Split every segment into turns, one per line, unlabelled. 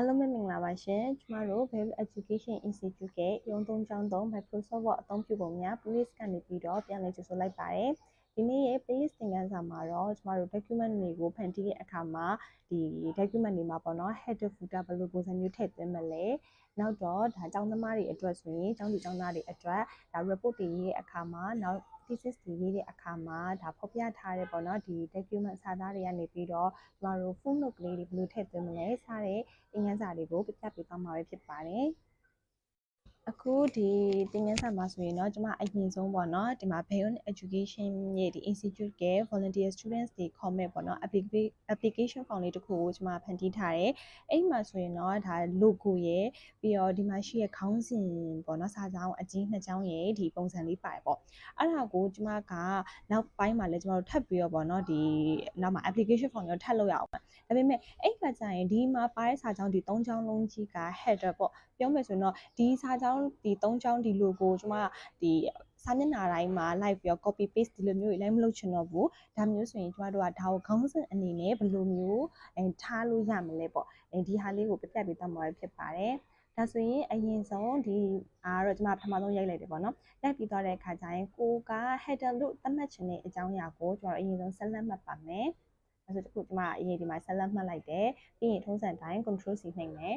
အားလုံးပဲမင်္ဂလာပါရှင်ကျမတို့ Value Education Institute ရဲ့ရုံးသုံးကျောင်းသုံး Microsoft Word အသုံးပြုပုံများ playlist ကနေပြီးတော့ပြန်လည်ကြိုဆိုလိုက်ပါတယ်ဒီနေ့ရဲ့ playlist သင်ခန်းစာမှာတော့ကျမတို့ document တွေကိုဖန်တီးတဲ့အခါမှာဒီ document တွေမှာပေါ့နော် header footer ဘယ်လိုပုံစံမျိုးထည့်သွင်းမလဲနောက်တော့ဒါကျောင်းသမားတွေအတွက်ဆိုရင်ကျောင်းသူကျောင်းသားတွေအတွက်ဒါ report တွေရေးတဲ့အခါမှာနောက် thesis တွေရေးတဲ့အခါမှာဒါဖော်ပြထားတဲ့ပေါ့နော်ဒီ document စာသားတွေကနေပြီးတော့ကျမတို့ full note ကလေးတွေဘယ်လိုထည့်သွင်းမလဲစတဲ့သင်ခန်းစာတွေကိုပြပြပေးသွားမှာပဲဖြစ်ပါတယ်။ အခုဒီသင်ခန်းစာမှာဆိုရင်တော့ကျွန်မအရင်ဆုံးပေါ့နော်ဒီမှာ Bayon Education ရဲ့ဒီ Institute က Volunteer Students တွေ comment ပေါ့နော် application form လေးတစ်ခုကိုကျွန်မဖန်တီးထားတယ်အဲ့မှာဆိုရင်တော့ဒါ logo ရဲ့ပြီးတော့ဒီမှာရှိရဲ့ခေါင်းစဉ်ပေါ့နော်စာကြောင်းအကြီးနှစ်ကြောင်းရဲ့ဒီပုံစံလေးပါတယ်ပေါ့အဲ့ဒါကိုကျွန်မကနောက်ပိုင်းမှာလည်းကျွန်တော်တို့ထပ်ပြီးတော့ပေါ့နော်ဒီနောက်မှာ application form ကိုထပ်လုပ်ရအောင်ဒါပေမဲ့အဲ့ခါကျရင်ဒီမှာပါတဲ့စာကြောင်းဒီ၃ကြောင်းလုံးကြီးက header ပေါ့ ပြောမယ်ဆိုရင်တော့ဒီစာကြောင်းဒီ၃ကြောင်းဒီ logo ကျွန်မဒီစာမျက်နှာတိုင်းမှာ live ပြီးတော့ copy paste ဒီလိုမျိုးတွေလည်းမလုပ်ချင်တော့ဘူးဒါမျိုးဆိုရင်ကျမတို့ကဒါကိုခေါင်းစဉ်အနေနဲ့ဘယ်လိုမျိုးအဲထားလို့ရမလဲပေါ့အဲဒီဟာလေးကိုပြပြပေးသွားမှာဖြစ်ပါတယ်ဒါဆိုရင်အရင်ဆုံးဒီအားတော့ကျွန်မပထမဆုံးရိုက်လိုက်တယ်ပေါ့နော်ရိုက်ပြီးသွားတဲ့အခါကျရင်ကိုက header လို့သတ်မှတ်ချင်တဲ့အကြောင်းအရာကိုကျွန်တော်အရင်ဆုံးဆက်လက်မှတ်ပါမယ်အဲဆိုတခုကျွန်မအရင်ဒီမှာဆက်လက်မှတ်လိုက်တယ်ပြီးရင်ထုံးစံတိုင်း control C နှိပ်မယ်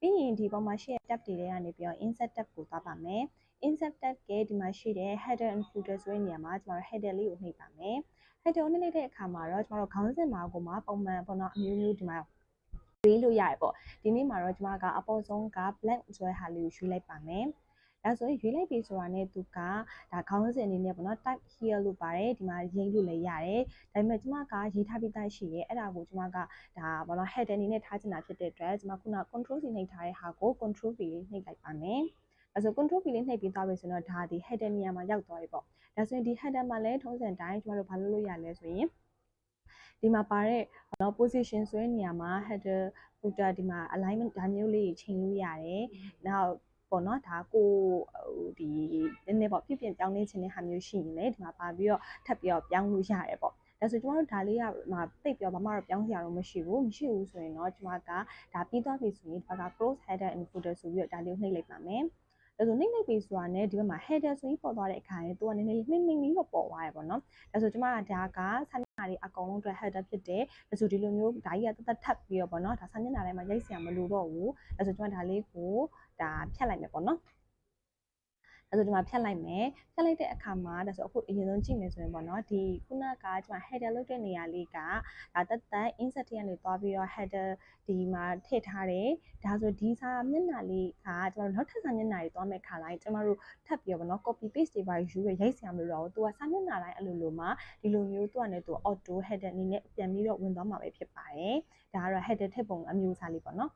ပြီးရင်ဒီပေါ်မှာရှိတဲ့ tab တွေထဲကနေပြီးတော့ insert tab ကိုသွားပါမယ် insert tab ကဒီမှာရှိတဲ့ header and footer ဆိုတဲ့နေရာမှာကျွန်တော်တို့ header လေးကိုနှိပ်ပါမယ် header ကိုနှိပ်လိုက်တဲ့အခါမှာတော့ကျွန်တော်တို့ခေါင်းစဉ်မှာကိုမှပုံမှန်ပေါ့နော်အမျိုးမျိုးဒီမှာရွေးလို့ရတယ်ပေါ့ဒီနေ့မှာတော့ကျွန်မကအပေါ်ဆုံးက blank ဆိုတဲ့ဟာလေးကိုရွေးလိုက်ပါမယ် ဒါဆိုရင်ရွေးလိုက်ပြီဆိုတာနဲ့သူကဒါခေါင်းစဉ်အနေနဲ့ပေါ့နော် type here လို့ပါတယ်ဒီမှာရေးလို့လည်းရတယ်ဒါပေမဲ့ကျွန်မကရေးထားပြီးသားရှိရဲအဲ့ဒါကိုကျွန်မကဒါပေါ့နော် header အနေနဲ့ထားချင်တာဖြစ်တဲ့အတွက်ကျွန်မခုန control C နှိပ်ထားတဲ့ဟာကို control V လေးနှိပ်လိုက်ပါမယ်အဲဆို control V လေးနှိပ်ပြီးသွားပြီဆိုတော့ဒါဒီ header နေရာမှာရောက်သွားပြီပေါ့ဒါဆိုရင်ဒီ header မှာလည်းထုံးစံတိုင်းကျွန်တော်တို့ဘာလုပ်လို့ရလဲဆိုရင်ဒီမှာပါတဲ့နော် position ဆိုတဲ့နေရာမှာ header footer ဒီမှာ alignment ဒါမျိုးလေးကြီးချိန်လို့ရတယ်။နောက် ပေါ့နော်ဒါကိုဟိုဒီနည်းနည်းပေါ့ဖြစ်ပြင်ပြောင်းလဲခြင်းတဲ့ဟာမျိုးရှိရင်လည်းဒီမှာပါပြီးတော့ထပ်ပြီးတော့ပြောင်းလို့ရတယ်ပေါ့ဒါဆိုကျမတို့ဒါလေးကမှာတိတ်ပြောဘာမှတော့ပြောင်းစရာတော့မရှိဘူးမရှိဘူးဆိုရင်တော့ကျမကဒါပြီးသွားပြီဆိုရင်ဒီဘက်က cross header and footer ဆိုပြီးတော့ဒါလေးကိုနှိပ်လိုက်ပါမယ်ဒါဆိုနှိမ့်နှိမ့်ပြီဆိုတာနဲ့ဒီဘက်မှာ header ဆိုပြီးပေါ်သွားတဲ့အခါရင်သူကနည်းနည်းလေးနှိမ့်နှိမ့်လေးတော့ပေါ်သွားရပေါ့နော်ဒါဆိုကျမကဒါကဆာမျက်နှာတွေအကုန်လုံးအတွက် header ဖြစ်တယ်ဒါဆိုဒီလိုမျိုးဒါကြီးကတသက်ထပ်ပြီးတော့ပေါ့နော်ဒါဆာမျက်နှာထဲမှာရိုက်စရာမလိုတော့ဘူးဒါဆိုကျမဒါလေးကို ဒါဖြတ်လိုက်မယ်ပေါ့နော်ဒါဆိုဒီမှာဖြတ်လိုက်မယ်ဖြတ်လိုက်တဲ့အခါမှာဒါဆိုအခုအရင်ဆုံးကြည့်မယ်ဆိုရင်ပေါ့နော်ဒီခုနကကျွန်မ header လုပ်တဲ့နေရာလေးကဒါတက်တက် insert ထဲကနေသွားပြီးတော့ header ဒီမှာထည့်ထားတယ်ဒါဆိုဒီစာမျက်နှာလေးကကျွန်တော်တို့နောက်ထပ်စာမျက်နှာတွေသွားမဲ့ခါတိုင်းကျွန်တော်တို့ထပ်ပြီးတော့ပေါ့နော် copy paste တွေပါယူရရိုက်စရာမလိုတော့ဘူးသူကစာမျက်နှာတိုင်းအလိုလိုမှာဒီလိုမျိုးသူကလည်းသူ auto header အနေနဲ့ပြန်ပြီးတော့ဝင်သွားမှာပဲဖြစ်ပါတယ်ဒါကတော့ header ထည့်ပုံအမျိုးအစားလေးပေါ့နော်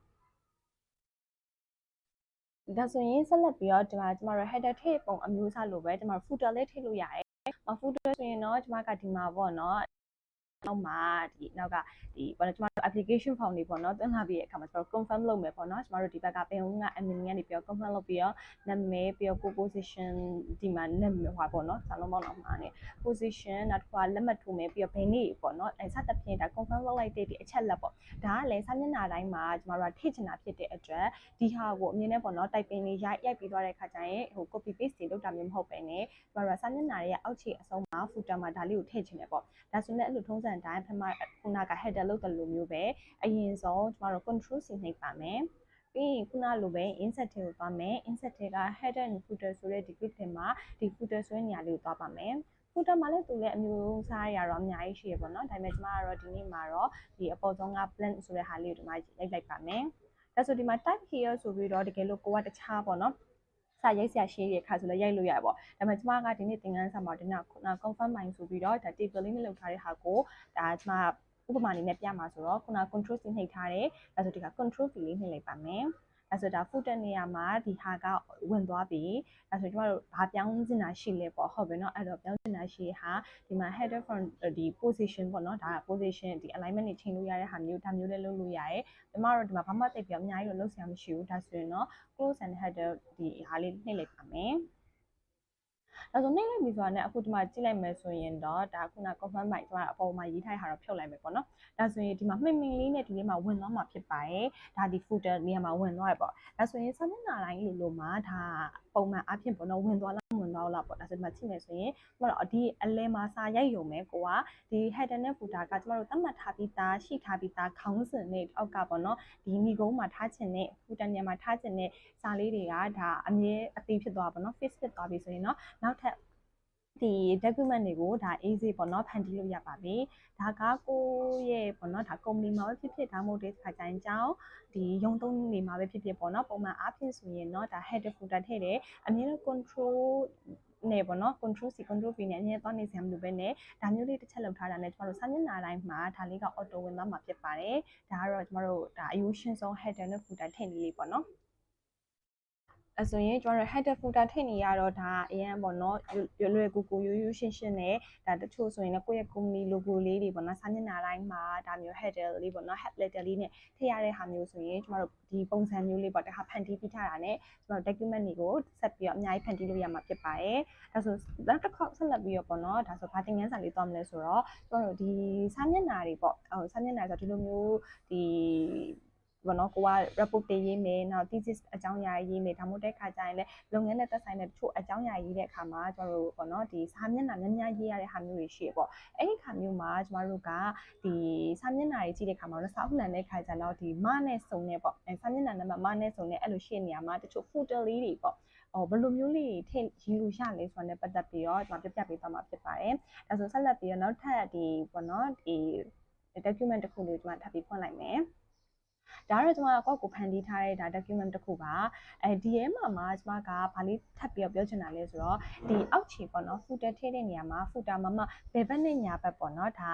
ဒါဆိုရင်ဆက်လက်ပြီးတော့ဒီမှာကျမတို့ header ထည့်ပုံအမျိုးအစားလိုပဲကျမတို့ footer လေးထည့်လို့ရတယ်။ footer ဆိုရင်တော့ကျမကဒီမှာပေါ့နော် နောက်မှာဒီနောက်ကဒီပေါ့နော်ကျမတို့ application form တွေပေါ့နော်သွင်းလာပြီးတဲ့အခါမှာကျမတို့ confirm လုပ်မယ်ပေါ့နော်ကျမတို့ဒီဘက်ကပင်ဦးက admin ကနေပြီးတော့ confirm လုပ်ပြီးတော့နာမည်ပြီးတော့ position ဒီမှာနာမည်ဟောပေါ့နော်စာလုံးပေါင်းတော့မှာနေ position နောက်တစ်ခါလက်မှတ်ထိုးမယ်ပြီးတော့ဘယ်နေ့ပေါ့နော်အဲစသဖြင့်ဒါ confirm လုပ်လိုက်တဲ့ဒီအချက်လက်ပေါ့ဒါကလည်းစာမျက်နှာတိုင်းမှာကျမတို့ကထည့်ချင်တာဖြစ်တဲ့အတွက်ဒီဟာကိုအမြင်နဲ့ပေါ့နော် typing လေးရိုက်ရိုက်ပြီးသွားတဲ့အခါကျရင်ဟို copy paste တွေလုပ်တာမျိုးမဟုတ်ပဲねကျမတို့ကစာမျက်နှာရဲ့အောက်ခြေအဆုံးမှာ footer မှာဒါလေးကိုထည့်ချင်တယ်ပေါ့ဒါဆိုရင်အဲ့လိုထုံးစံတိုင်းပထမခုနက header လုပ်တယ်လို့မျိုးပဲအရင်ဆုံးကျမတို့ control C နှိပ်ပါမယ်ပြီးရင်ခုနလိုပဲ insert ထဲကိုသွားမယ် insert ထဲက header and footer ဆိုတဲ့ဒီ group ထဲမှာဒီ footer ဆိုတဲ့နေရာလေးကိုသွားပါမယ် footer မှာလည်းသူလည်းအမျိုးစားရတော့အများကြီးရှိရပေါ့နော်ဒါပေမဲ့ကျမကတော့ဒီနေ့မှာတော့ဒီအပေါ်ဆုံးက blend ဆိုတဲ့ဟာလေးကိုဒီမှာရိုက်လိုက်ပါမယ်ဒါဆိုဒီမှာ type here ဆိုပြီးတော့တကယ်လို့ကိုကတခြားပေါ့နော် စာရိုက်ဆရာရှင်းရခါဆိုလည်းရိုက်လို့ရပါပေါ့ဒါပေမဲ့ကျမကဒီနေ့သင်ခန်းစာမှာဒီနေ့ confirm mind ဆိုပြီးတော့ဒါ table လေးနဲ့လောက်ထားတဲ့ဟာကိုဒါကျမဥပမာအနေနဲ့ပြမှာဆိုတော့ခုန control C နှိပ်ထားတယ်ဒါဆိုဒီက control V လေးနှိပ်လိုက်ပါမယ် အဲဆိုဒါ footer နေရာမှာဒီဟာကဝင်သွားပြီအဲဆိုကျမတို့ဘာပြောင်းစင်တာရှိလဲပေါ့ဟုတ်ပြီเนาะအဲ့တော့ပြောင်းစင်တာရှိဟာဒီမှာ header from ဒီ position ပေါ့เนาะဒါက position ဒီ alignment တွေချိန်လို့ရတဲ့ဟာမျိုးဒါမျိုးလည်းလုပ်လို့ရတယ်ကျမတို့ဒီမှာဘာမှသိပ်ပြောအများကြီးတော့လုပ်ဆရာမရှိဘူးဒါဆိုရင်เนาะ close and header ဒီဟာလေးနှိပ်လိုက်ပါမယ် ဒါဆိုနှိမ့်လိုက်ပြီဆိုတာနဲ့အခုဒီမှာကြည့်လိုက်မယ်ဆိုရင်တော့ဒါခုန confirm မိုက်ကျွန်တော်အပေါ်မှာရေးထားတာတော့ဖြုတ်လိုက်မယ်ပေါ့နော်ဒါဆိုရင်ဒီမှာမှိတ်မှိန်လေးနဲ့ဒီလေးမှာဝင်သွားမှာဖြစ်ပါတယ်ဒါဒီ footer နေရာမှာဝင်သွားရပေါ့ဒါဆိုရင်စာမျက်နှာတိုင်းလိုလိုမှာဒါပုံမှန်အဖြစ်ပေါ့နော်ဝင်သွားလားဝင်သွားလားပေါ့ဒါဆိုဒီမှာကြည့်မယ်ဆိုရင်ကျမတို့ဒီအလဲမှာစာရိုက်ရုံပဲကိုကဒီ header နဲ့ footer ကကျမတို့သတ်မှတ်ထားပြီးသားရှိထားပြီးသားခေါင်းစဉ်နဲ့အောက်ကပေါ့နော်ဒီမိကုန်းမှာထားခြင်းနဲ့ footer နေရာမှာထားခြင်းနဲ့စာလေးတွေကဒါအမြဲအသေးဖြစ်သွားပါတော့ fix ဖြစ်သွားပြီဆိုရင်တော့နောက်ထပ်ဒီ document တွေကိုဒါ easy ပေါ့နော်ဖန်တီးလို့ရပါပြီဒါကကိုရဲ့ပေါ့နော်ဒါ company မှာပဲဖြစ်ဖြစ်ဒါမှမဟုတ်ဒီခါကျရင်ကြောင်းဒီရုံသုံးနေမှာပဲဖြစ်ဖြစ်ပေါ့နော်ပုံမှန်အားဖြင့်ဆိုရင်เนาะဒါ header footer ထည့်တယ်အမြဲတမ်း control နဲ့ပေါ့နော် control C control V နဲ့အမြဲသွားနေစရာမလိုပဲနဲ့ဒါမျိုးလေးတစ်ချက်လောက်ထားတာနဲ့ကျမတို့စာမျက်နှာတိုင်းမှာဒါလေးက auto ဝင်သွားမှာဖြစ်ပါတယ်ဒါကတော့ကျမတို့ဒါအယူရှင်ဆုံး header နဲ့ footer ထည့်နေလေးပေါ့နော် အဲဆိုရင်ကျွန်တော်တို့ header footer ထည့်နေရတော့ဒါအရင်ပေါ့နော်လွယ်လွယ်ကူကူရိုးရိုးရှင်းရှင်းနဲ့ဒါတချို့ဆိုရင်လည်းကိုယ့်ရဲ့ company logo လေးတွေပေါ့နော်စာမျက်နှာတိုင်းမှာဒါမျိုး header လေးပေါ့နော် head letter လေးနဲ့ထည့်ရတဲ့ဟာမျိုးဆိုရင်ကျွန်တော်တို့ဒီပုံစံမျိုးလေးပေါ့ဒါဟာဖန်တီးပြီးထားတာနဲ့ကျွန်တော် document တွေကိုဆက်ပြီးတော့အများကြီးဖန်တီးလို့ရမှာဖြစ်ပါတယ်ဒါဆိုနောက်တစ်ခေါက်ဆက်လက်ပြီးတော့ပေါ့နော်ဒါဆိုဘာတင်ငန်းစာလေးသွားမလဲဆိုတော့ကျွန်တော်တို့ဒီစာမျက်နှာတွေပေါ့ဟိုစာမျက်နှာဆိုတော့ဒီလိုမျိုးဒီ ဘောနော်ကိုက report တွေရေးမယ်နောက် thesis အကြောင်းအရာရေးမယ်ဒါမှမဟုတ်တဲ့ခါကျရင်လည်းလုပ်ငန်းနဲ့သက်ဆိုင်တဲ့တချို့အကြောင်းအရာရေးတဲ့အခါမှာကျွန်တော်တို့ဘောနော်ဒီစာမျက်နှာများများရေးရတဲ့ဟာမျိုးတွေရှိရပေါ့အဲ့ဒီခါမျိုးမှာကျွန်တော်တို့ကဒီစာမျက်နှာတွေကြည့်တဲ့ခါမှာတော့စာအုပ်လန်တဲ့ခါကျတော့ဒီမနဲ့စုံနေပေါ့အဲစာမျက်နှာနံပါတ်မနဲ့စုံနေအဲ့လိုရှိနေရမှာတချို့ footer လေးတွေပေါ့အော်ဘယ်လိုမျိုးလေးထည့်ရေးလို့ရလဲဆိုတာနဲ့ပတ်သက်ပြီးတော့ကျွန်တော်ပြပြပေးသွားမှာဖြစ်ပါတယ်။ဒါဆိုဆက်လက်ပြီးတော့နောက်ထပ်ဒီပေါ့နော်ဒီ document တစ်ခုလေးကျွန်မထပ်ပြီးဖွင့်လိုက်မယ်။ ဒါကတော့ကျွန်မအကောက်ကိုဖန်တီးထားတဲ့ဒါ document တစ်ခုပါအဲဒီထဲမှာမှာကျွန်မကဘာလေးထပ်ပြီးတော့ပြောချင်တာလဲဆိုတော့ဒီအောက်ခြေပေါ့နော် footer ထည့်တဲ့နေရာမှာ footer မှာမှဘယ်ဘက်နဲ့ညာဘက်ပေါ့နော်ဒါ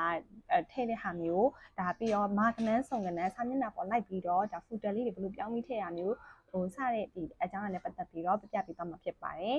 ထည့်တဲ့ဟာမျိုးဒါပြီးတော့ mark ကနန်းစုံကနန်းစာမျက်နှာပေါ်လိုက်ပြီးတော့ဒါ footer လေးတွေဘယ်လိုပြောင်းပြီးထည့်ရမျိုးဟိုစတဲ့ဒီအကြောင်းအရာနဲ့ပတ်သက်ပြီးတော့ပြပြပေးသွားမှာဖြစ်ပါတယ်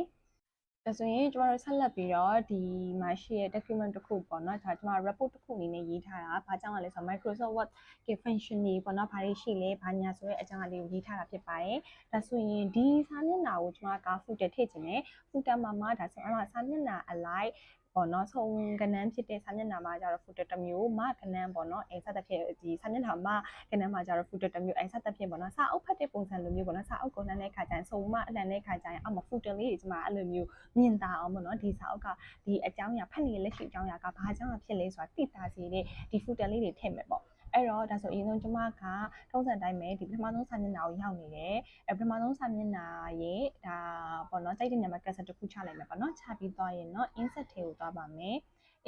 ဒါဆိုရင်ကျမတို့ဆက်လက်ပြီးတော့ဒီမှာရှိတဲ့ document တစ်ခုပေါ့နော်ဒါကျမ report တစ်ခုအနေနဲ့ရေးထားတာဘာကြောင့်လဲဆိုတော့ Microsoft Word က function တွေပေါ့နော်ဘာတွေရှိလဲဘာညာဆိုတဲ့အကြောင်းအရာလေးကိုရေးထားတာဖြစ်ပါတယ်ဒါဆိုရင်ဒီစာမျက်နှာကိုကျမက footer ထည့်ခြင်းနဲ့ footer မှာမှဒါဆိုအမှစာမျက်နှာအလိုက် ပေါ့နော်ဆုံးကနန်းဖြစ်တဲ့စာမျက်နှာမှာကျတော့ footer တစ်မျိုးမကနန်းပေါ့နော်အဲစသဖြင့်ဒီစာမျက်နှာမှာကနန်းမှာကျတော့ footer တစ်မျိုးအဲစသဖြင့်ပေါ့နော်စာအုပ်ဖတ်တဲ့ပုံစံလိုမျိုးပေါ့နော်စာအုပ်ကိုနှမ်းတဲ့ခါကျရင်ဆုံးမအလံတဲ့ခါကျရင်အောက်မှာ footer လေးတွေကျမအဲ့လိုမျိုးမြင်သာအောင်ပေါ့နော်ဒီစာအုပ်ကဒီအကြောင်းအရာဖတ်နေတဲ့လက်ရှိအကြောင်းအရာကဘာအကြောင်းအရာဖြစ်လဲဆိုတာသိတာစီတဲ့ဒီ footer လေးတွေထည့်မယ်ပေါ့ အဲ့တော့ဒါဆိုအရင်ဆုံးကျမကထုံးစံတိုင်းပဲဒီပထမဆုံးစာမျက်နှာကိုရောက်နေတယ်အဲပထမဆုံးစာမျက်နှာရဲ့ဒါပေါ့နော်စိတ်တဲ့နေရာမှာ cassette တစ်ခုချလိုက်မယ်ပေါ့နော်ချပြီးသွားရင်တော့ insert ထဲကိုသွားပါမယ်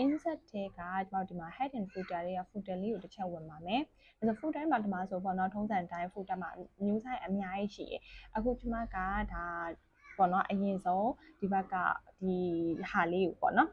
insert ထဲကကျွန်တော်ဒီမှာ head and footer တွေက footer လေးကိုတစ်ချက်ဝင်ပါမယ်။ဒါဆို footer မှာဒီမှာဆိုပေါ့နော်ထုံးစံတိုင်း footer မှာ new site အများကြီးရှိတယ်။အခုကျွန်မကဒါပေါ့နော်အရင်ဆုံးဒီဘက်ကဒီဟာလေးကိုပေါ့နော်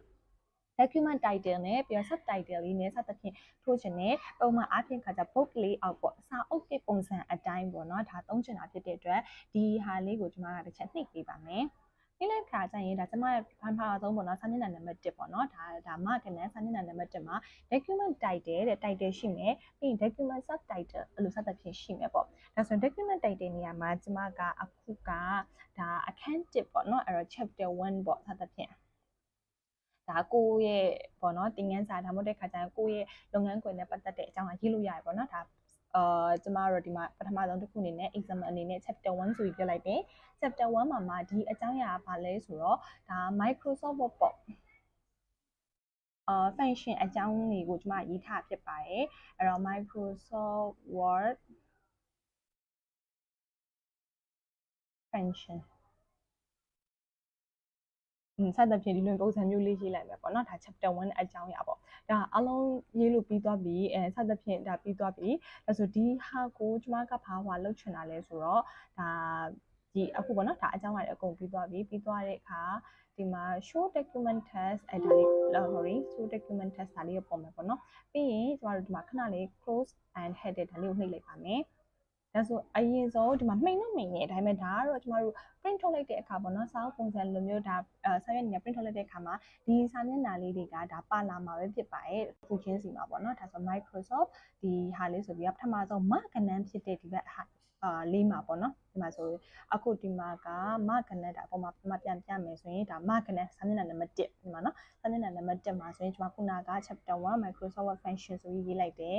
document title နဲ့ပြီးတော့ subtitle လေးနဲ့စသဖြင့်ထိုးချင်တဲ့ပုံမှန်အားဖြင့်ခါကြ book layout ပေါ့စာအုပ်ကပုံစံအတိုင်းပေါ့နော်ဒါသုံးချင်တာဖြစ်တဲ့အတွက်ဒီဟာလေးကိုကျွန်မကတစ်ချက်နှိပ်ပေးပါမယ်။နေ့လိုက်ခါကျရင်ဒါကျမရဲ့ဖန်ဖာဆုံးပေါ့နော်စာမျက်နှာနံပါတ်1ပေါ့နော်ဒါဒါမှကနန်းစာမျက်နှာနံပါတ်1မှာ document title တဲ့ title ရှိမယ်ပြီးရင် document subtitle အဲ့လိုစသဖြင့်ရှိမယ်ပေါ့ဒါဆိုရင် document title နေရာမှာကျမကအခုကဒါအခန်း1ပေါ့နော်အဲ့တော့ chapter 1ပေါ့စသဖြင့် ဒါကိုယ့်ရဲ့ပေါ့နော်သင်ခန်းစာဒါမှမဟုတ်တဲ့ခါကျရင်ကိုယ့်ရဲ့လုပ်ငန်းခွင်နဲ့ပတ်သက်တဲ့အကြောင်းအရာရေးလို့ရတယ်ပေါ့နော်ဒါအာကျမတို့ဒီမှာပထမဆုံးတစ်ခုအနေနဲ့ exam အနေနဲ့ chapter 1ဆိုပြီးပြောလိုက်တယ် chapter 1မှာမှာဒီအကြောင်းအရာကဘာလဲဆိုတော့ဒါ Microsoft Word ပေါ့အာ function အကြောင်းတွေကိုကျမရေးထားဖြစ်ပါတယ်အဲ့တော့ Microsoft Word function စသဖြင့်ဒီလိုပုံစံမျိုးလေးရေးလိုက်မယ်ပေါ့နော်ဒါ chapter 1အကြောင်းအရာပေါ့ဒါအလုံးရေးလို့ပြီးသွားပြီအဲစသဖြင့်ဒါပြီးသွားပြီဒါဆိုဒီဟာကိုကျမကဘာဟွာလောက်ချင်တာလဲဆိုတော့ဒါဒီအခုပေါ့နော်ဒါအကြောင်းအရာအကုန်ပြီးသွားပြီပြီးသွားတဲ့အခါဒီမှာ show document test အဲဒါလေး sorry show document test ဒါလေးကိုပုံမယ်ပေါ့နော်ပြီးရင်ကျမတို့ဒီမှာခဏလေး close and headed ဒါလေးကိုနှိပ်လိုက်ပါမယ် ဒါဆိုအရင်ဆုံးဒီမှာမှိန်တော့မှိန်နေဒါပေမဲ့ဒါကတော့ကျမတို့ print ထုတ်လိုက်တဲ့အခါပေါ့နော်စာအုပ်ပုံစံလိုမျိုးဒါစာရွက်နေနဲ့ print ထုတ်လိုက်တဲ့အခါမှာဒီစာမျက်နှာလေးတွေကဒါပါလာမှာပဲဖြစ်ပါရဲ့ခုချင်းစီမှာပေါ့နော်ဒါဆို Microsoft ဒီဟာလေးဆိုပြီးတော့ပထမဆုံး mark ကနန်းဖြစ်တဲ့ဒီဘက်ဟာအာလေးမှာပေါ့နော်ဒီမှာဆိုအခုဒီမှာကမကနက်တာအပေါ်မှာဒီမှာပြန်ပြမယ်ဆိုရင်ဒါမကနက်စာမျက်နှာနံပါတ်1ဒီမှာနော်စာမျက်နှာနံပါတ်1မှာဆိုရင်ကျွန်မခုနက chapter 1 Microsoft Word Function ဆိုပြီးရေးလိုက်တယ်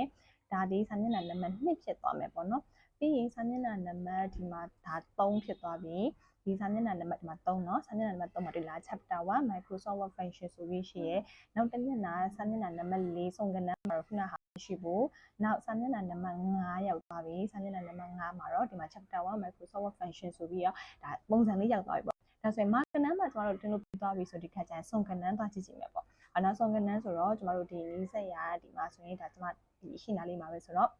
ဒါဒီစာမျက်နှာနံပါတ်2ဖြစ်သွားမယ်ပေါ့နော် ပြီးရင်စာမျက်နှာနံပါတ်ဒီမှာဒါ3ဖြစ်သွားပြီဒီစာမျက်နှာနံပါတ်ဒီမှာ3เนาะစာမျက်နှာနံပါတ်3မှာဒီလား chapter 1 Microsoft Word Function ဆိုပြီးရှိရယ်နောက်တစ်မျက်နှာစာမျက်နှာနံပါတ်4စုံကဏ္ဍမှာတော့ခုနဟာရှိဖို့နောက်စာမျက်နှာနံပါတ်5ရောက်သွားပြီစာမျက်နှာနံပါတ်5မှာတော့ဒီမှာ chapter 1 Microsoft Word Function ဆိုပြီးတော့ဒါပုံစံလေးရောက်သွားပြီပေါ့ဒါဆိုရင် mark ကဏ္ဍမှာကျမတို့တင်လို့ပြီးသွားပြီဆိုဒီခါကျရင်စုံကဏ္ဍသွားကြည့်ကြည့်မယ်ပေါ့အနောက်စုံကဏ္ဍဆိုတော့ကျမတို့ဒီလေးဆက်ရာဒီမှာဆိုရင်ဒါကျမဒီရှိနာလေးမှာပဲဆိုတော့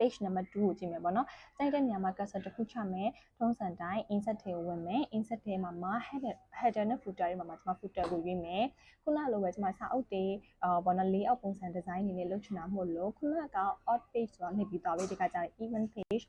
page number 2ကိုကြည့်မယ်ပေါ့နော်။စိုက်တဲ့နေရာမှာ cursor တစ်ခုချမယ်။ထုံးစံတိုင်း insert ထဲကိုဝင်မယ်။ insert ထဲမှာမှာ header header နဲ့ footer တွေမှာမှာကျွန်မ footer ကိုရွေးမယ်။ခုနလိုပဲကျွန်မစာအုပ်တွေအာဘောနော် layout ပုံစံ design တွေနဲ့လုပ်ချင်တာမဟုတ်လို့ခုနက odd page ဆိုတာနှိပ်ပြီးသွားပြီဒီကကျရင် even page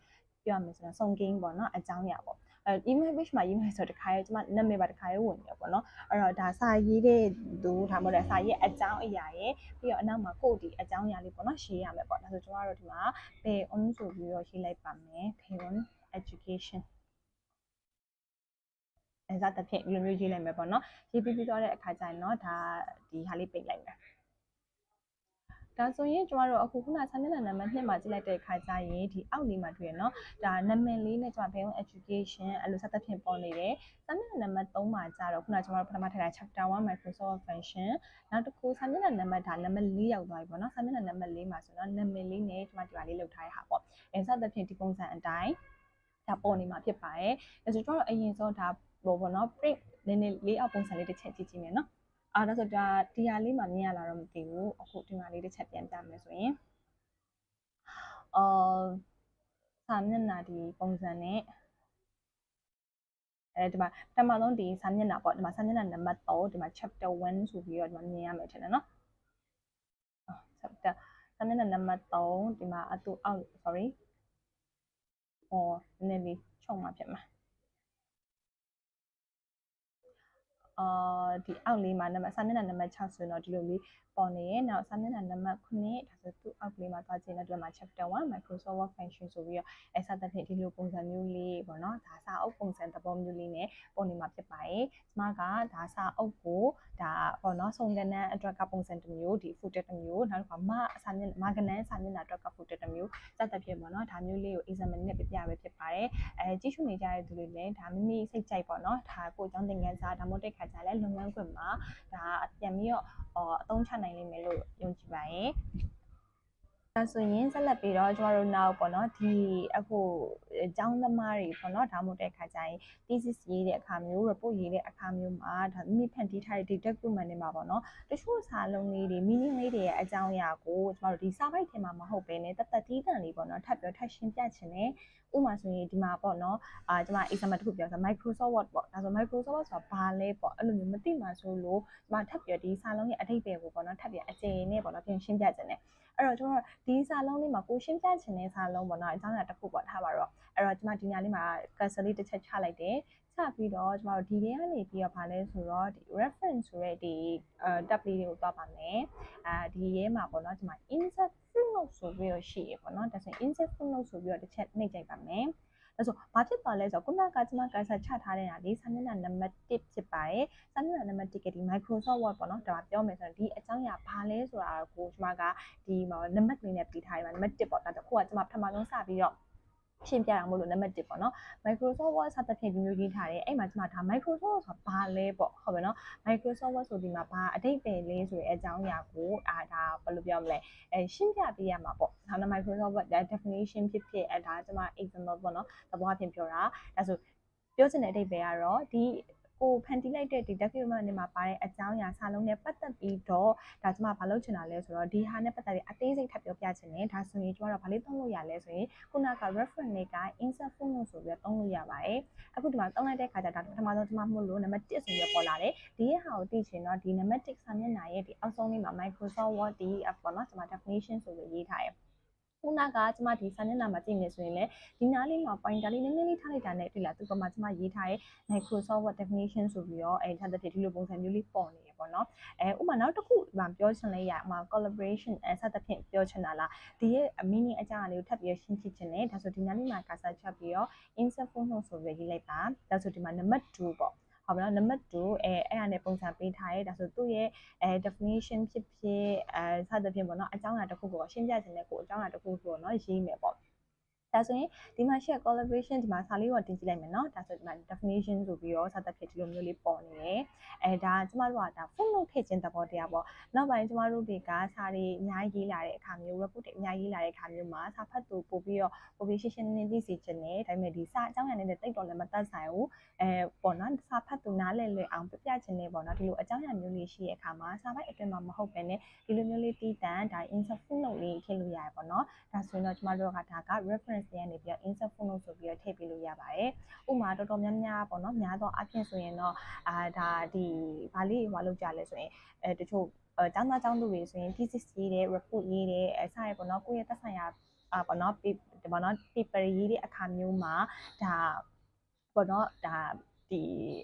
ပြောရမယ်ဆိုတော့စုံကိန်းပေါ့နော်အကြောင်းအရာပေါ့ အဲ email page မှာရေးမယ်ဆိုတော့တခါရဲကျမနာမည်ပါတခါရဲဝင်ရပေါ့နော်အဲ့တော့ဒါစာရေးတဲ့သူဒါမှမဟုတ်စာရေးအကြောင်းအရာရဲ့ပြီးတော့အနောက်မှာကို့ဒီအကြောင်းအရာလေးပေါ့နော်ရှင်းရမယ်ပေါ့ဒါဆိုကျမတို့ဒီမှာ pay on ဆိုပြီးတော့ရေးလိုက်ပါမယ် pay on education အဲစသဖြင့်ဒီလိုမျိုးရေးလိုက်မယ်ပေါ့နော်ရေးပြီးပြီးတော့တဲ့အခါကျရင်တော့ဒါဒီဟာလေးပိတ်လိုက်မယ် ဒါဆိုရင်ကျမတို့အခုခုနစာမျက်နှာနံပါတ်2မှာကြည့်လိုက်တဲ့အခါကျရင်ဒီအောက်လေးမှာတွေ့ရနော်ဒါနာမည်လေးနဲ့ကျမ Bayon Education အဲ့လိုစသဖြင့်ပေါ်နေတယ်စာမျက်နှာနံပါတ်3မှာကျတော့ခုနကျမတို့ပထမထည့်တာ Chapter 1 Microsoft Function နောက်တစ်ခုစာမျက်နှာနံပါတ်ဒါနံပါတ်4ရောက်သွားပြီပေါ့နော်စာမျက်နှာနံပါတ်4မှာဆိုတော့နာမည်လေးနဲ့ကျမဒီပါလေးလောက်ထားရတာပေါ့အဲစသဖြင့်ဒီပုံစံအတိုင်းဒါပေါ်နေမှာဖြစ်ပါတယ်အဲဆိုတော့အရင်ဆုံးဒါဟိုပေါ့နော် print နည်းနည်းလေးအောက်ပုံစံလေးတစ်ချက်ကြည့်ကြည့်မယ်နော် အာဒါဆိုဒါဒီဟာလေးမှမြင်ရလာတော့မသိဘူးအခုဒီမှာလေးတစ်ချက်ပြန်ပြမယ်ဆိုရင်အော်စာမျက်နှာဒီပုံစံနဲ့အဲဒီမှာပထမဆုံးဒီစာမျက်နှာပေါ့ဒီမှာစာမျက်နှာနံပါတ်3ဒီမှာ chapter 1ဆိုပြီးတော့ဒီမှာမြင်ရမယ်ထင်တယ်နော် chapter စာမျက်နှာနံပါတ်3ဒီမှာအတူအောက် sorry ဟောနည်းနည်းလေးချုံမှဖြစ်မှာ အာဒီအောက်လေးမှာနံပါတ်စာမျက်နှာနံပါတ်6ဆိုတော့ဒီလိုလေးပေါ်နေရဲ့နောက်စာမျက်နှာနံပါတ်9ဒါဆိုသူ့အောက်ကလေးမှာသွားကြည့်နေတော့မှာ chapter 1 Microsoft Word Function ဆိုပြီးတော့အဲစသဖြင့်ဒီလိုပုံစံမျိုးလေးပေါ့နော်ဒါစာအုပ်ပုံစံသဘောမျိုးလေးနဲ့ပုံနေမှာဖြစ်ပါတယ်ကျမကဒါစာအုပ်ကိုဒါပေါ့နော်စုံကနန်းအတွက်ကပုံစံတစ်မျိုးဒီ footer တစ်မျိုးနောက်တစ်ခါမအစာမျက်မကနန်းစာမျက်နှာအတွက်က footer တစ်မျိုးစသဖြင့်ပေါ့နော်ဒါမျိုးလေးကို example နဲ့ပြပြပဲဖြစ်ပါတယ်အဲကြည့်ရှုနေကြတဲ့သူတွေလည်းဒါမိမိစိတ်ကြိုက်ပေါ့နော်ဒါကိုအကြောင်းသင်ခန်းစာဒါမှမဟုတ်တဲ့ခါကျလည်းလုပ်ငန်းခွင်မှာဒါပြန်ပြီးတော့အသုံးချနိုင်လိမ့်မယ်လို့ယုံကြည်ပါတယ်ဒါဆိုရင်ဆက်လက်ပြီးတော့ကျမတို့နောက်ပေါ့နော်ဒီအခုအကြောင်းသမားတွေပေါ့နော်ဒါမှမဟုတ်တဲ့အခါကျရင် thesis ရေးတဲ့အခါမျိုး report ရေးတဲ့အခါမျိုးမှာဒါမိမိဖန်တီးထားတဲ့ data document တွေမှာပေါ့နော်တချို့စာလုံးလေးတွေ meaning လေးတွေရဲ့အကြောင်းအရာကိုကျမတို့ဒီစာပိုက်ထဲမှာမဟုတ်ဘဲနဲ့တသက်တီးတန်လေးပေါ့နော်ထပ်ပြောထပ်ရှင်းပြချင်တယ် ဥပမာဆိုရင်ဒီမှာပေါ့နော်အာကျမ example တစ်ခုပြောဆို Microsoft Word ပေါ့ဒါဆို Microsoft Word ဆိုတာဘာလဲပေါ့အဲ့လိုမျိုးမသိမှဆိုလို့ကျမထပ်ပြောဒီစာလုံးရဲ့အဓိပ္ပာယ်ကိုပေါ့နော်ထပ်ပြောအကျဉ်းနဲ့ပေါ့နော်ပြန်ရှင်းပြချင်တယ်အဲ့တော့ကျွန်တော်ဒီစာလုံးလေးမှာကိုရှင်းပြချင်တဲ့စာလုံးပေါ့နော်အကြောင်းအရာတစ်ခုပေါ့ထားပါတော့အဲ့တော့ကျွန်မဒီညလေးမှာ cursor လေးတစ်ချက်ချလိုက်တယ် ချပြီးတော့ကျွန်တော်တို့ဒီထဲကနေပြီးတော့ဗာလဲဆိုတော့ဒီ reference ဆိုတဲ့ဒီအဲ tab လေးတွေကိုသွားပါမယ်အဲဒီရဲမှာပေါ့နော်ဒီမှာ insert footnote ဆိုပြီးတော့ရှိရပေါ့နော်ဒါဆိုရင် insert footnote ဆိုပြီးတော့တစ်ချက်နှိပ်ကြိုက်ပါမယ်ဒါဆိုဘာဖြစ်သွားလဲဆိုတော့ခုနကကျွန်မကန်ဆာချထားတဲ့ဟာလေးစာမျက်နှာနံပါတ်1ဖြစ်ပါတယ်စာမျက်နှာနံပါတ်1ကဒီ Microsoft Word ပေါ့နော်ဒါပြောမယ်ဆိုတော့ဒီအကြောင်းအရာဘာလဲဆိုတာကိုကျွန်မကဒီမှာနံပါတ်လေးနဲ့ပြီးထားတယ်မှာနံပါတ်1ပေါ့ဒါတခုကကျွန်မပထမဆုံးစပြီးတော့ ရှင်းပြတာမို့လို့နံပါတ်1ပေါ့နော် Microsoft Word စသဖြင့်ဒီမျိုးရေးထားတယ်အဲ့မှာကျွန်မဒါ Microsoft ဆိုတာဘာလဲပေါ့ဟုတ်ပဲနော် Microsoft Word ဆိုဒီမှာဘာအတိတ်ပဲလဲဆိုတဲ့အကြောင်းအရာကိုအာဒါဘယ်လိုပြောမလဲအဲရှင်းပြပေးရမှာပေါ့ဒါနဲ့ Microsoft Word definition ဖြစ်ဖြစ်အဲဒါကျွန်မ example ပေါ့နော်သဘောအဖြစ်ပြောတာဒါဆိုပြောချင်တဲ့အတိတ်ပဲကတော့ဒီ ကိုဖန်တီးလိုက်တဲ့ဒီ document တွေမှာပါတဲ့အကြောင်းအရာစာလုံးနဲ့ပတ်သက်ပြီးတော့ဒါကျမဘာလုပ်ချင်တာလဲဆိုတော့ဒီဟာနဲ့ပတ်သက်ပြီးအသေးစိတ်ထပ်ပြောပြချင်တယ်ဒါဆိုရင်ကျမတို့ဘာလေးသုံးလို့ရလဲဆိုရင်ခုနက reference တွေက insert footnote ဆိုပြီးတော့သုံးလို့ရပါတယ်အခုဒီမှာသုံးလိုက်တဲ့ခါကျတော့ပထမဆုံးကျမမှုလို့နံပါတ်1ဆိုပြီးတော့ပေါ်လာတယ်ဒီရဲ့ဟာကိုသိချင်တော့ဒီနံပါတ်1စာမျက်နှာရဲ့ဒီအောက်ဆုံးလေးမှာ Microsoft Word PDF ပေါ့နော်ကျမ definition ဆိုပြီးရေးထားတယ် ခုနကကျမဒီစာမျက်နှာမှာကြည့်နေဆိုရင်လေဒီနားလေးမှာ pointer လေးနည်းနည်းလေးထားလိုက်တာနဲ့တွေ့လားသူကမှကျမရေးထားတဲ့ Microsoft Word definition ဆိုပြီးတော့အဲထားတဲ့ဒီလိုပုံစံမျိုးလေးပေါ်နေရပေါ့နော်အဲဥပမာနောက်တစ်ခုမှပြောချင်လေးရဥပမာ collaboration အဲစသဖြင့်ပြောချင်တာလားဒီရဲ့ meaning အကြောင်းအရာလေးကိုထပ်ပြီးရှင်းပြချင်တယ်ဒါဆိုဒီနားလေးမှာ cursor ချက်ပြီးတော့ insert footnote ဆိုပြီးရေးလိုက်ပါဒါဆိုဒီမှာ number 2ပေါ့ ဟုတ်ပါလားနံပါတ်2အဲအဲ့ဒါနဲ့ပုံစံပေးထားရဲဒါဆိုသူ့ရဲ့အဲ definition ဖြစ်ဖြစ်အဲစသဖြင့်ပေါ့နော်အကြောင်းအရာတစ်ခုကိုရှင်းပြခြင်းနဲ့ကိုအကြောင်းအရာတစ်ခုကိုနော်ရေးမယ်ပေါ့ ဒါဆိုရင်ဒီမှာ share collaboration ဒီမှာစာလေးကိုတင်ကြည့်လိုက်မယ်เนาะဒါဆိုဒီမှာ definition ဆိုပြီးတော့စသဖြင့်ဒီလိုမျိုးလေးပေါ်နေတယ်အဲဒါကျမတို့ကဒါ footnote ထည့်ခြင်းသဘောတရားပေါ့နောက်ပိုင်းကျမတို့တွေကစာတွေအများကြီးရေးလာတဲ့အခါမျိုး report တွေအများကြီးရေးလာတဲ့အခါမျိုးမှာစာဖတ်သူပို့ပြီးတော့ ပို့ပြီးရှင်းရှင်းလင်းလင်းသိစေချင်တယ်ဒါပေမဲ့ဒီစာအကြောင်းအရာနဲ့တိတ်တော်လည်းမသက်ဆိုင်ဘူးအဲပေါ့နော်စာဖတ်သူနားလည်လွယ်အောင်ပြပြချင်တယ်ပေါ့နော်ဒီလိုအကြောင်းအရာမျိုးလေးရှိတဲ့အခါမှာစာပိုက်အတွင်းမှာမဟုတ်ဘဲနဲ့ဒီလိုမျိုးလေးတည်တံဒါ insert footnote လေးထည့်လို့ရတယ်ပေါ့နော်ဒါဆိုရင်တော့ကျမတို့ကဒါက reference တွေကနေပြီးတော့ insert footnote ဆိုပြီးတော့ထည့်ပေးလို့ရပါတယ်ဥပမာတော်တော်များများပေါ့နော်များသောအားဖြင့်ဆိုရင်တော့အာဒါဒီဘာလေးဟွာလောက်ကြလဲဆိုရင်အဲတချို့အဲကျောင်းသားကျောင်းသူတွေဆိုရင် thesis ရေးတယ် report ရေးတယ်အဲစရပေါ့နော်ကိုယ့်ရဲ့သက်ဆိုင်ရာအာပေါ့နော်ဒီပေါ့နော် paper ရေးတဲ့အခါမျိုးမှာဒါပေါ့နော်ဒါဒီ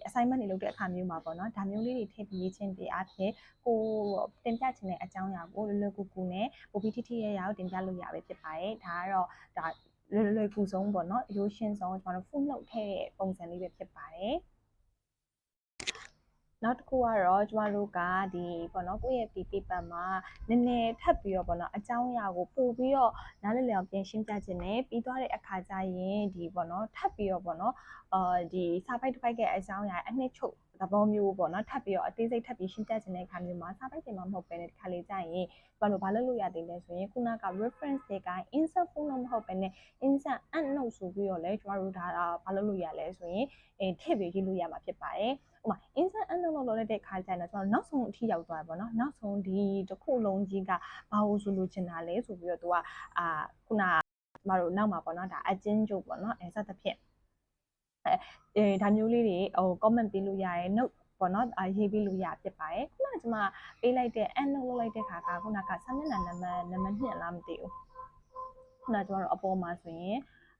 assignment တွေလုပ်တဲ့အခါမျိုးမှာပေါ့နော်ဒါမျိုးလေးတွေထည့်ပြီးရေးချင်းပြအားဖြင့်ကိုတင်ပြချင်တဲ့အကြောင်းအရာကိုလွယ်လွယ်ကူကူနဲ့ပိုပြီးထိထိရရအောင်တင်ပြလို့ရပဲဖြစ်ပါတယ်ဒါကတော့ဒါ လွယ်လွယ်ကူဆုံးပေါ့နော်အရိုးရှင်းဆုံးကျွန်တော်တို့ full note ထည့်တဲ့ပုံစံလေးပဲဖြစ်ပါတယ်နောက်တစ်ခုကတော့ကျမတို့ကဒီပေါ့နော်ကိုယ့်ရဲ့ paper မှာနည်းနည်းထပ်ပြီးတော့ပေါ့နော်အကြောင်းအရာကိုပို့ပြီးတော့နားလည်လည်အောင်ပြင်ရှင်းပြခြင်းနဲ့ပြီးသွားတဲ့အခါကျရင်ဒီပေါ့နော်ထပ်ပြီးတော့ပေါ့နော်အာဒီစာပိုက်တစ်ပိုက်ရဲ့အကြောင်းအရာအနှစ်ချုပ် သဘောမျိုးပေါ့နော်ထပ်ပြီးတော့အသေးစိတ်ထပ်ပြီးရှင်းပြခြင်းတဲ့အခါမျိုးမှာစာပိုက်တွေမှာမဟုတ်ဘဲနဲ့ဒီခါလေးကြာရင်ဘာလို့ဘာလုပ်လို့ရသေးလဲဆိုရင်ခုနက reference တွေက insert phone တော့မဟုတ်ဘဲနဲ့ insert end note ဆိုပြီးတော့လဲကျမတို့ဒါဘာလုပ်လို့ရလဲဆိုရင်အဲထည့်ပြီးရေးလို့ရမှာဖြစ်ပါတယ်ဥပမာ insert end note လို့လုပ်လိုက်တဲ့ခါကျရင်တော့ကျွန်တော်နောက်ဆုံးအထိရောက်သွားပါတော့နောက်ဆုံးဒီတစ်ခုလုံးကြီးကဘာလို့ဆိုလို့ချင်တာလဲဆိုပြီးတော့သူကအာခုနကျမတို့နောက်မှာပေါ့နော်ဒါအချင်းကျုပ်ပေါ့နော်အဲစသဖြင့် အဲဒါမျိုးလေးတွေဟို comment ပေးလို့ရတယ် note ပေါ့နော်အရေးပေးလို့ရဖြစ်ပါတယ်ခုနကကျွန်မပေးလိုက်တဲ့ end note လုပ်လိုက်တဲ့ခါကခုနကစာမျက်နှာနံပါတ်နံပါတ်2လားမသိဘူးခုနကကျွန်တော်တို့အပေါ်မှာဆိုရင်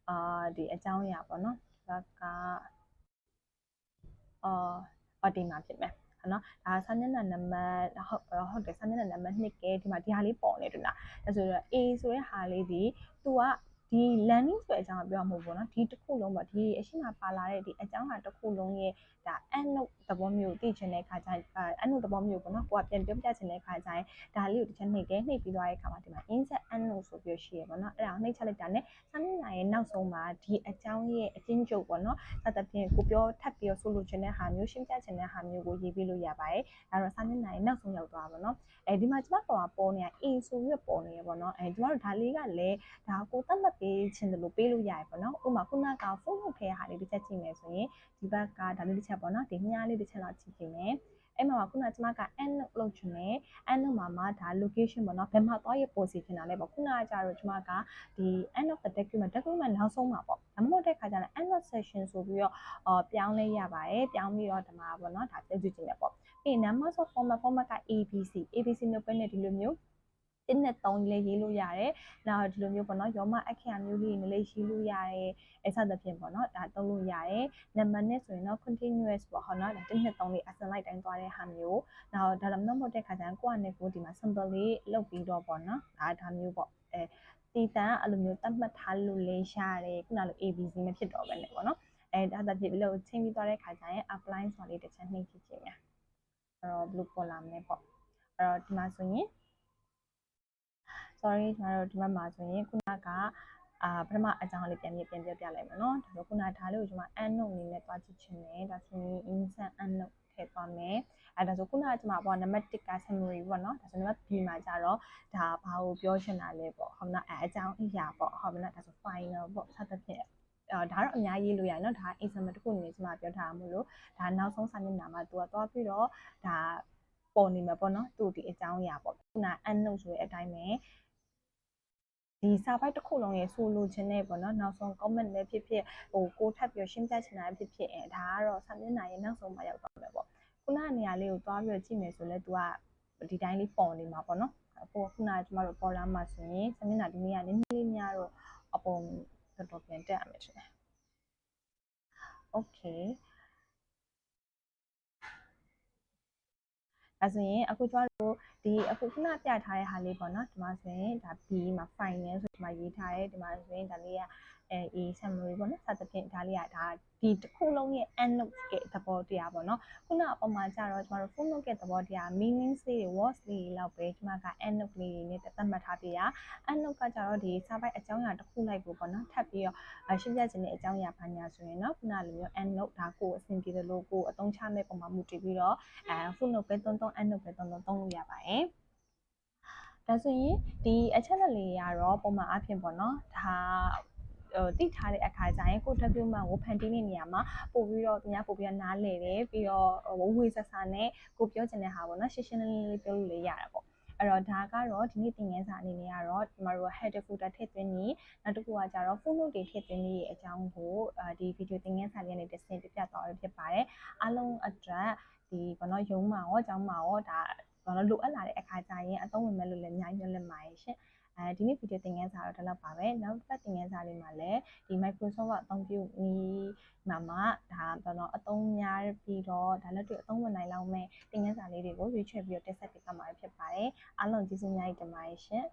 အာဒီအကြောင်းအရာပေါ့နော်ဒါကအာအဒီမှာဖြစ်မယ်နော်ဒါစာမျက်နှာနံပါတ်ဟုတ်ဟုတ်တယ်စာမျက်နှာနံပါတ်2ကဲဒီမှာဒီဟာလေးပေါ်နေတယ်လားဒါဆိုတော့ A ဆိုတဲ့ဟာလေးဒီ तू က ဒီ landing ဆိုတဲ့အကြောင်းကိုပြောမှာမဟုတ်ဘူးเนาะဒီတစ်ခုလုံးပေါ့ဒီအရှိမပါလာတဲ့ဒီအကြောင်းဟာတစ်ခုလုံးရဲ့ဒါ end note သဘောမျိုးသိချင်တဲ့ခါကျရင် end note သဘောမျိုးပေါ့နော်ကိုကပြန်ပြောပြချင်တဲ့ခါကျရင်ဒါလေးကိုတစ်ချက်နှိပ်တယ်နှိပ်ပြီးသွားတဲ့ခါမှာဒီမှာ insert end note ဆိုပြီးရှိရပေါ့နော်အဲ့ဒါကိုနှိပ်ချက်လိုက်တာနဲ့စာမျက်နှာရဲ့နောက်ဆုံးမှာဒီအကြောင်းရဲ့အချင်းကျုပ်ပေါ့နော်စသဖြင့်ကိုပြောထပ်ပြီးဆိုလိုချင်တဲ့ဟာမျိုးရှင်းပြချင်တဲ့ဟာမျိုးကိုရေးပြီးလို့ရပါတယ်ဒါတော့စာမျက်နှာရဲ့နောက်ဆုံးရောက်သွားပါတော့အဲဒီမှာကျမတို့ကပေါ်နေတာ A ဆိုပြီးပေါ်နေရပေါ့နော်အဲကျမတို့ဒါလေးကလည်းဒါကိုတတ်မှတ် ပေးခြင်းလို့ပေးလို့ရတယ်ပေါ့နော်ဥပမာခုနကဖုန်းထုတ်ထဲဟာလေးတစ်ချက်ကြည့်မယ်ဆိုရင်ဒီဘက်ကဒါလေးတစ်ချက်ပေါ့နော်ဒီမြားလေးတစ်ချက်လောက်ကြည့်ကြည့်မယ်အဲ့မှာခုနကကျမက end note လုပ်ချင်တယ် end note မှာမှဒါ location ပေါ့နော်ဘယ်မှာသွားရပို့စီချင်တာလဲပေါ့ခုနကကြတော့ကျမကဒီ end of the document document နောက်ဆုံးမှာပေါ့ဒါမှမဟုတ်တဲ့ခါကျရင် end of session ဆိုပြီးတော့အော်ပြောင်းလဲရပါတယ်ပြောင်းပြီးတော့ဒီမှာပေါ့နော်ဒါပြည့်စုံခြင်းပဲပေါ့ပြီး number of format format က ABC ABC မျိုးပဲနဲ့ဒီလိုမျိုး 1နဲ့3လေးရေးလို့ရတယ်။နောက်ဒီလိုမျိုးပေါ့နော်ရောမအခရာမျိုးလေးတွေလေးရေးလို့ရတယ်။အဲစသဖြင့်ပေါ့နော်ဒါသုံးလို့ရတယ်။နံပါတ်နဲ့ဆိုရင်တော့ continuous ပေါ့ဟောနော်ဒါ1နဲ့3လေးအစလိုက်တိုင်းသွားတဲ့ဟာမျိုး။နောက်ဒါလည်းမဟုတ်တဲ့ခါကျရင်ကိုယ့်အနေကိုဒီမှာ simple လေးလုပ်ပြီးတော့ပေါ့နော်။ဒါဒါမျိုးပေါ့အဲတီတန်အဲ့လိုမျိုးတတ်မှတ်ထားလို့လေးရှားတယ်ခုနလို ABC မဖြစ်တော့ဘဲနဲ့ပေါ့နော်။အဲဒါတည်းလို့ချင်းပြီးသွားတဲ့ခါကျရင် apply ဆိုလေးတစ်ချက်နှိပ်ကြည့်ခြင်းများ။အဲ့တော့ဘယ်လိုပေါ်လာမလဲပေါ့။အဲ့တော့ဒီမှာဆိုရင် sorry ကျွန်တော်တို့ဒီဘက်မှာဆိုရင်ခုနကအာပထမအကြောင်းလေးပြန်ပြပြန်ပြပြလိုက်မယ်နော်ဒါဆိုခုနဒါလေးကိုကျွန်မအန်နုတ်အနေနဲ့တွားကြည့်ချင်တယ်ဒါဆိုရင် instant အန်နုတ်ထည့်သွားမယ်အဲဒါဆိုခုနကကျွန်မပေါ့နံပါတ်1က summary ပေါ့နော်ဒါဆိုနံပါတ် B မှာကြတော့ဒါဘာကိုပြောချင်တာလဲပေါ့ဟုတ်မလားအဲအကြောင်းအရာပေါ့ဟုတ်မလားဒါဆို final ပေါ့စသဖြင့်အဲဒါတော့အများကြီးလို့ရတယ်နော်ဒါအိမ်ဆမ်တစ်ခုအနေနဲ့ကျွန်မပြောထားမှာမို့လို့ဒါနောက်ဆုံးစာမျက်နှာမှာ तू ကသွားပြီးတော့ဒါပေါ်နေမှာပေါ့နော်သူ့ဒီအကြောင်းအရာပေါ့ခုနအန်နုတ်ဆိုတဲ့အတိုင်းပဲ ဒီစာပိုက်တစ်ခုလုံးရဲ့ဆိုလိုချင်တဲ့ပေါ့နော်နောက်ဆုံး comment ပဲဖြစ်ဖြစ်ဟိုကိုထပ်ပြီးရှင်းပြချင်တာဖြစ်ဖြစ်အဲဒါကတော့စာမျက်နှာရဲ့နောက်ဆုံးမှာရောက်သွားမယ်ပေါ့ခုနကနေရာလေးကိုသွားပြီးကြည့်မယ်ဆိုလဲ तू ကဒီတိုင်းလေးပေါ်နေမှာပေါ့နော်ပိုခုနကကျမတို့ပေါ်လာမှာဆိုရင်စမျက်နှာဒီနေ့ကနည်းနည်းလေးများတော့အပုံတော်တော်ပြန်တက်ရမယ်ထင်တယ် okay အဲဆိုရင်အခုကျမတို့ဒီအခုခုနပြထားတဲ့ဟာလေးပေါ့နော်ဒီမှာဆိုရင်ဒါ B မှာ final ဆိုဒီမှာရေးထားတယ်ဒီမှာဆိုရင်ဒါလေးကအဲ A summary ပေါ့နော်စသဖြင့်ဒါလေးကဒါဒီတစ်ခုလုံးရဲ့ end notes ရဲ့သဘောတရားပေါ့နော်ခုနအပေါ်မှာကြတော့ကျမတို့ full note ရဲ့သဘောတရား meaning လေးတွေ words လေးတွေလောက်ပဲကျမက end note လေးတွေနဲ့တတ်မှတ်ထားပြရ end note ကကြတော့ဒီ survey အကြောင်းအရာတစ်ခုလိုက်ကိုပေါ့နော်ထပ်ပြီးတော့ရှင်းပြခြင်းနဲ့အကြောင်းအရာဘာညာဆိုရင်တော့ခုနလိုမျိုး end note ဒါကိုအဆင်ပြေတယ်လို့ကိုအသုံးချမဲ့ပုံမှာမူတည်ပြီးတော့အဲ full note ပဲတုံးတုံး end note ပဲတုံးတုံးသုံးလို့ရပါတယ်ဒါဆိုရင်ဒီအချက်လက်လေးကတော့ပုံမှန်အဖြစ်ပေါ့နော်ဒါဟိုတိထားတဲ့အခါကျရင်ကို document ကိုဖန်တီးတဲ့နေရာမှာပို့ပြီးတော့သူများပို့ပြီးတော့နားလည်တယ်ပြီးတော့ဝဝေးဆက်ဆာနဲ့ကိုပြောချင်တဲ့ဟာပေါ့နော်ရှင်းရှင်းလင်းလင်းလေးပြောလို့လည်းရတာပေါ့အဲ့တော့ဒါကတော့ဒီနေ့သင်ခန်းစာအနေနဲ့ကတော့ကျမတို့ header footer ထည့်သွင်းနေနောက်တစ်ခုကကျတော့ full note တွေထည့်သွင်းနေရဲ့အကြောင်းကိုဒီ video သင်ခန်းစာလေးနဲ့တစ်ဆင့်ပြပြသွားရဖြစ်ပါတယ်အားလုံးအတွက်ဒီဘာလို့ရုံးမှာရောအကြောင်းမှာရောဒါ ဘာလို့လိုအပ်လာတဲ့အခါကျရင်အသုံးဝင်မဲ့လို့လည်းအများကြီးမျှော်လင့်ပါတယ်ရှင်အဲဒီနေ့ဗီဒီယိုသင်ခန်းစာတော့ဒီလောက်ပါပဲနောက်တစ်ပတ်သင်ခန်းစာလေးမှာလည်းဒီ Microsoft ကအသုံးပြုနည်းမှာမှဒါဘာလို့အသုံးများပြီးတော့ဒါလက်တွေ့အသုံးဝင်နိုင်လောက်မဲ့သင်ခန်းစာလေးတွေကိုရွေးချယ်ပြီးတော့တက်ဆက်ပေးသွားမှာဖြစ်ပါတယ်အားလုံးကျေးဇူးအများကြီးတင်ပါတယ်ရှင်